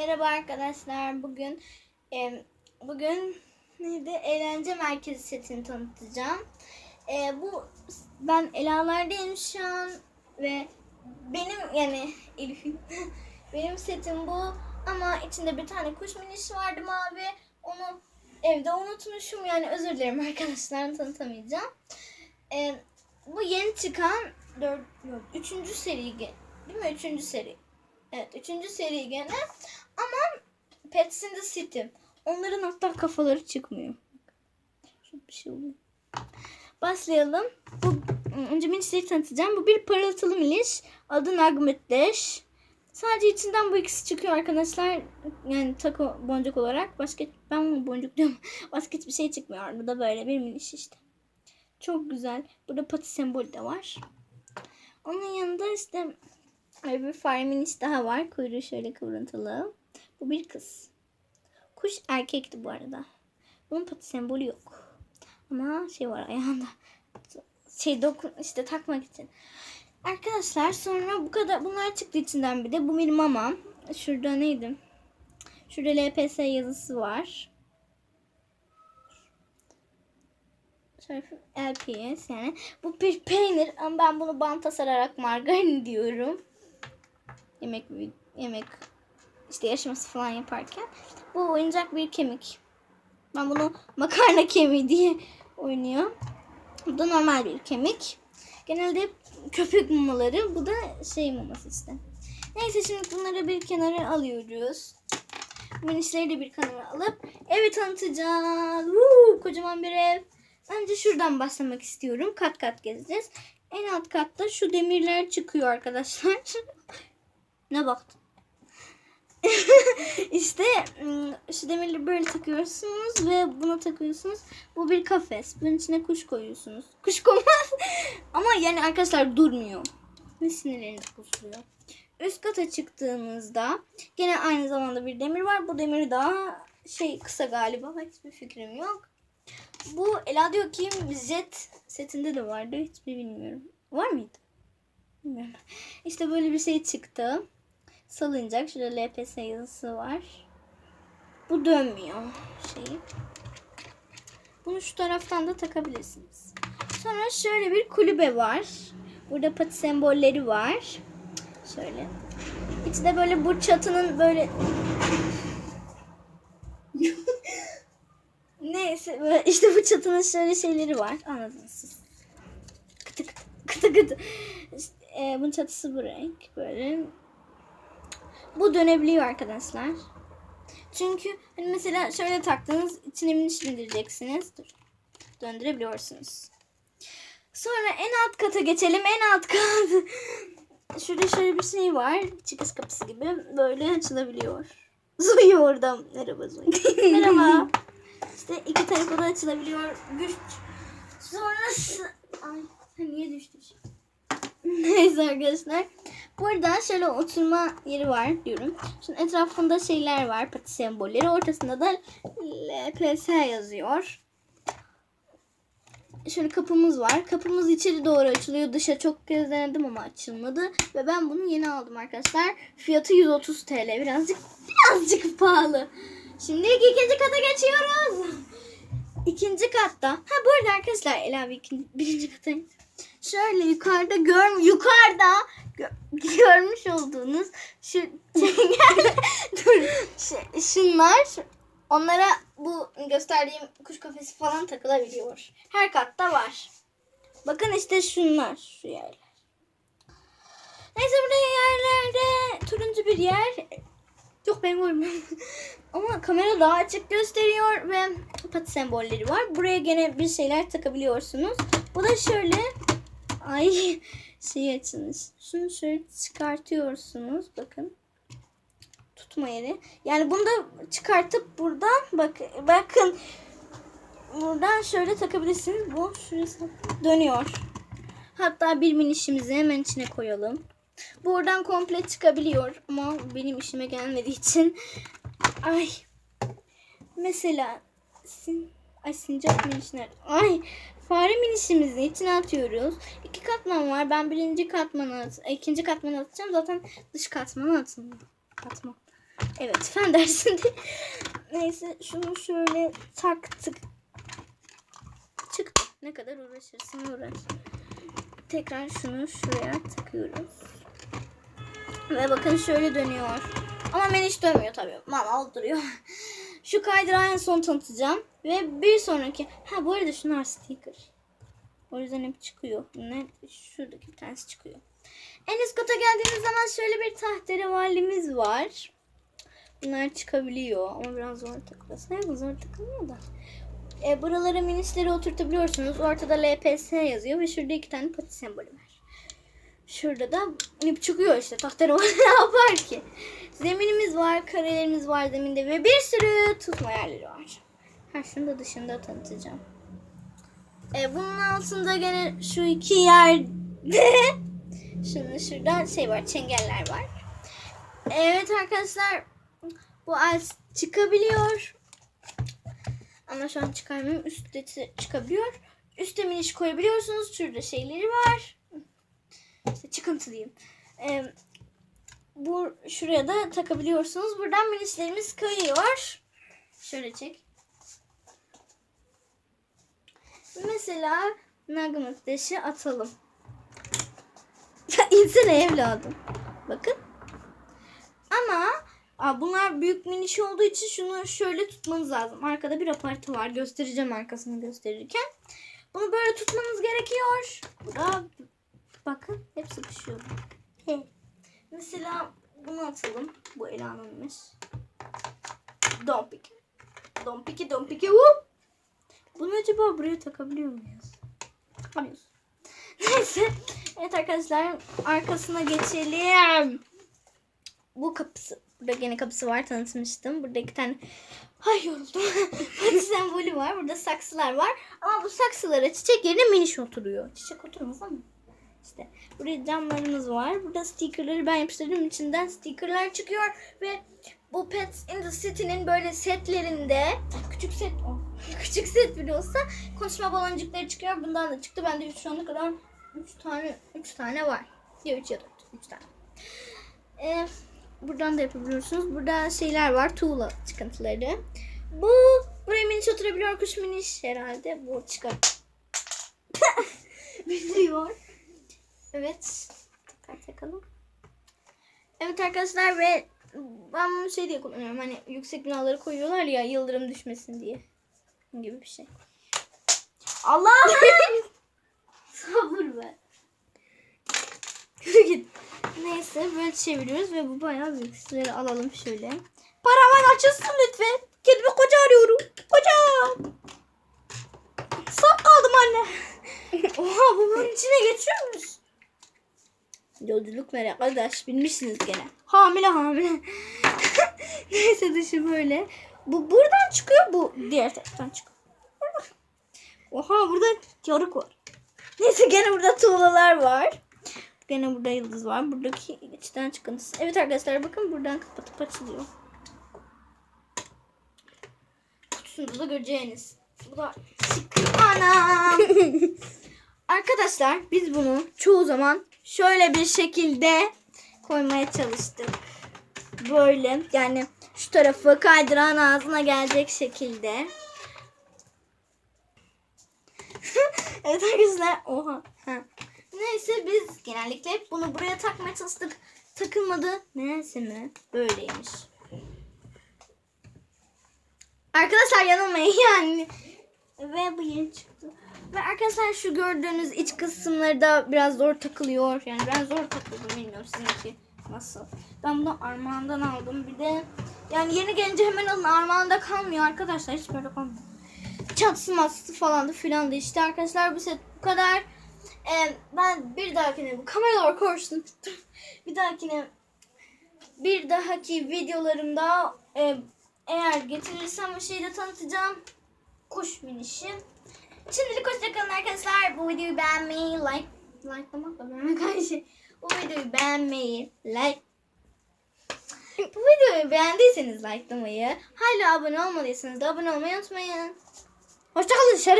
Merhaba arkadaşlar. Bugün e, bugün neydi? Eğlence merkezi setini tanıtacağım. E, bu ben Elalardayım şu an ve benim yani Elif'in benim setim bu ama içinde bir tane kuş minişi vardı mavi. Onu evde unutmuşum yani özür dilerim arkadaşlar tanıtamayacağım. E, bu yeni çıkan 4 yok 3. seri değil mi? 3. seri. Evet, üçüncü seri gene. Ama Pets in the City. Onların hatta kafaları çıkmıyor. Şöyle bir şey oluyor. Başlayalım. Bu önce minisleri tanıtacağım. Bu bir parıltılı miniş. Adı Nagmet. Sadece içinden bu ikisi çıkıyor arkadaşlar. Yani tako boncuk olarak. Başka ben bunu boncuk diyorum. Başka hiçbir şey çıkmıyor. Bu da böyle bir miniş işte. Çok güzel. Burada pati sembolü de var. Onun yanında işte bir fare miniş daha var. Kuyruğu şöyle kıvrıntılı. Bu bir kız. Kuş erkekti bu arada. Bunun pati sembolü yok. Ama şey var ayağında. Şey dokun işte takmak için. Arkadaşlar sonra bu kadar bunlar çıktı içinden bir de. Bu bir mama. Şurada neydi? Şurada LPS yazısı var. LPS yani. Bu bir peynir ama ben bunu banta sararak margarin diyorum yemek yemek işte yarışması falan yaparken bu oyuncak bir kemik. Ben bunu makarna kemiği diye oynuyor. Bu da normal bir kemik. Genelde köpek mamaları. Bu da şey maması işte. Neyse şimdi bunları bir kenara alıyoruz. Minişleri de bir kenara alıp evi tanıtacağız. Woo, kocaman bir ev. Önce şuradan başlamak istiyorum. Kat kat gezeceğiz. En alt katta şu demirler çıkıyor arkadaşlar. Ne baktın? işte şu demirleri böyle takıyorsunuz ve buna takıyorsunuz. Bu bir kafes. Bunun içine kuş koyuyorsunuz. Kuş koymaz. Ama yani arkadaşlar durmuyor. Ve sinirleriniz bozuluyor. Üst kata çıktığınızda gene aynı zamanda bir demir var. Bu demir daha şey kısa galiba. Hiçbir fikrim yok. Bu Ela diyor ki Jet setinde de vardı. Hiçbir bilmiyorum. Var mıydı? Bilmiyorum. İşte böyle bir şey çıktı. Salıncak. Şurada LPS yazısı var. Bu dönmüyor şeyi. Bunu şu taraftan da takabilirsiniz. Sonra şöyle bir kulübe var. Burada pati sembolleri var. Şöyle. İçinde böyle bu çatının böyle Neyse böyle işte bu çatının şöyle şeyleri var. Anladınız siz. Kıtı kıtı kıtı kıtı. İşte, e, bunun çatısı bu renk. Böyle bu dönebiliyor arkadaşlar. Çünkü hani mesela şöyle taktınız içine miniş indireceksiniz. Dur. Döndürebiliyorsunuz. Sonra en alt kata geçelim. En alt kat. Şurada şöyle bir şey var. Çıkış kapısı gibi. Böyle açılabiliyor. Zoe orada. Merhaba Zoe. Merhaba. İşte iki tarafı da açılabiliyor. Güç. Sonrası... Ay niye düştün? Neyse arkadaşlar. Burada şöyle oturma yeri var diyorum. Şimdi etrafında şeyler var. Pati sembolleri. Ortasında da LPS yazıyor. Şöyle kapımız var. Kapımız içeri doğru açılıyor. Dışa çok kez denedim ama açılmadı. Ve ben bunu yeni aldım arkadaşlar. Fiyatı 130 TL. Birazcık birazcık pahalı. Şimdi ikinci kata geçiyoruz. İkinci katta. Ha bu arada arkadaşlar Ela bir birinci kata Şöyle yukarıda gör yukarıda gö- görmüş olduğunuz şu dur şu- şunlar onlara bu gösterdiğim kuş kafesi falan takılabiliyor. Her katta var. Bakın işte şunlar şu yerler. Neyse burada yerlerde turuncu bir yer. Yok ben görmüyorum. Ama kamera daha açık gösteriyor ve pati sembolleri var. Buraya gene bir şeyler takabiliyorsunuz. Bu da şöyle Ay şey açılmış. Şunu şöyle çıkartıyorsunuz. Bakın. Tutma yeri. Yani bunu da çıkartıp buradan bak bakın buradan şöyle takabilirsiniz. Bu şurası dönüyor. Hatta bir minişimizi hemen içine koyalım. Buradan komple çıkabiliyor ama benim işime gelmediği için ay mesela sin, ay sincap minişler ay Fare minişimizi içine atıyoruz. İki katman var. Ben birinci katmanı at ikinci katmanı atacağım. Zaten dış katmanı atın. Katman. Evet fen dersinde. Neyse şunu şöyle taktık. Çıktı. Ne kadar uğraşırsın uğraş. Tekrar şunu şuraya takıyoruz. Ve bakın şöyle dönüyor. Ama ben hiç dönmüyor tabii. Mal duruyor. Şu kaydırağı son tanıtacağım. Ve bir sonraki... Ha bu arada şunlar sticker. O yüzden hep çıkıyor. Ne? Şuradaki bir tanesi çıkıyor. En üst kata geldiğimiz zaman şöyle bir tahterevalimiz var. Bunlar çıkabiliyor ama biraz zor takılıyor. Sayın zor takılmıyor da. E, buralara minisleri oturtabiliyorsunuz. Ortada LPS yazıyor ve şurada iki tane pati sembolü var. Şurada da çıkıyor işte. Tahterevalli ne yapar ki? Zeminimiz var, karelerimiz var zeminde ve bir sürü tutma yerleri var. Ha şunu da dışında tanıtacağım. E, bunun altında gene şu iki yerde Şunun şurada şey var, çengeller var. Evet arkadaşlar, bu alt çıkabiliyor. Ama şu an çıkarmıyorum. Üstte çı- çıkabiliyor. Üste miniş koyabiliyorsunuz. Şurada şeyleri var. İşte çıkıntı diyeyim. Bu şuraya da takabiliyorsunuz. Buradan minişlerimiz kayıyor. Şöyle çek. Mesela nagmat deşi atalım. İnsene evladım. Bakın. Ama aa, bunlar büyük miniş olduğu için şunu şöyle tutmanız lazım. Arkada bir aparatı var. Göstereceğim arkasını gösterirken. Bunu böyle tutmanız gerekiyor. Bu da bakın hep sıkışıyor. He. Mesela bunu atalım. Bu ele alınmış. Dompik. Dompiki dompiki whoop. Bunu acaba buraya takabiliyor muyuz? Takamıyoruz. Neyse. Evet arkadaşlar arkasına geçelim. Bu kapısı. Burada gene kapısı var tanıtmıştım. Burada iki tane Ay yoruldum. Pati sembolü var. Burada saksılar var. Ama bu saksılara çiçek yerine miniş oturuyor. Çiçek oturmaz ama. İşte buraya camlarımız var. Burada stickerları ben yapıştırdığım içinden stickerlar çıkıyor ve bu Pets in the City'nin böyle setlerinde küçük set oh, küçük set bile olsa konuşma baloncukları çıkıyor. Bundan da çıktı. Bende şu ana kadar 3 tane 3 tane var. Ya 3 ya 4 3 tane. Ee, buradan da yapabiliyorsunuz. Burada şeyler var. Tuğla çıkıntıları. Bu buraya miniş oturabiliyor. Kuş miniş herhalde. Bu çıkar. Biliyor. Evet. Tekrar takalım. Evet arkadaşlar ve ben bunu şey diye kullanıyorum. Hani yüksek binaları koyuyorlar ya yıldırım düşmesin diye. Gibi bir şey. Allah! Sabır be. Yürü git. Neyse böyle çeviriyoruz ve bu bayağı büyük. Sizleri alalım şöyle. Paravan açılsın lütfen. Kendime koca arıyorum. Koca. Sap kaldım anne. Oha bu bunun içine geçiyor muyuz? Yolculuk var arkadaş. Bilmişsiniz gene. Hamile hamile. Neyse dışı böyle. Bu buradan çıkıyor. Bu diğer taraftan çıkıyor. Oha burada yarık var. Neyse gene burada tuğlalar var. Gene burada yıldız var. Buradaki içten çıkıntısı. Evet arkadaşlar bakın buradan kapatıp açılıyor. Kutusunda da göreceğiniz. Bu da çık. Anam. Arkadaşlar biz bunu çoğu zaman şöyle bir şekilde koymaya çalıştık. Böyle yani şu tarafı kaydıran ağzına gelecek şekilde. evet arkadaşlar oha. Ha. Neyse biz genellikle hep bunu buraya takmaya çalıştık. Takılmadı. Neyse mi? Böyleymiş. Arkadaşlar yanılmayın yani. Ve bu yeni çıktı. Ve arkadaşlar şu gördüğünüz iç kısımları da biraz zor takılıyor. Yani ben zor takıldım bilmiyorum sizinki nasıl. Ben bunu armağandan aldım. Bir de yani yeni gelince hemen alın armağanda kalmıyor arkadaşlar. Hiç böyle kalmıyor. Çatısı masası falan da filan da işte arkadaşlar bu set bu kadar. Ee, ben bir dahakine bu kameralar korksun. bir dahakine bir dahaki videolarımda e, eğer getirirsem bir şey de tanıtacağım. Kuş minişi. Şimdilik hoşçakalın arkadaşlar. Bu videoyu beğenmeyi, like, likelamakla beğenmek aynı şey. Bu videoyu beğenmeyi, like, bu videoyu beğendiyseniz likelamayı, hala abone olmadıysanız da abone olmayı unutmayın. Hoşçakalın Şerif.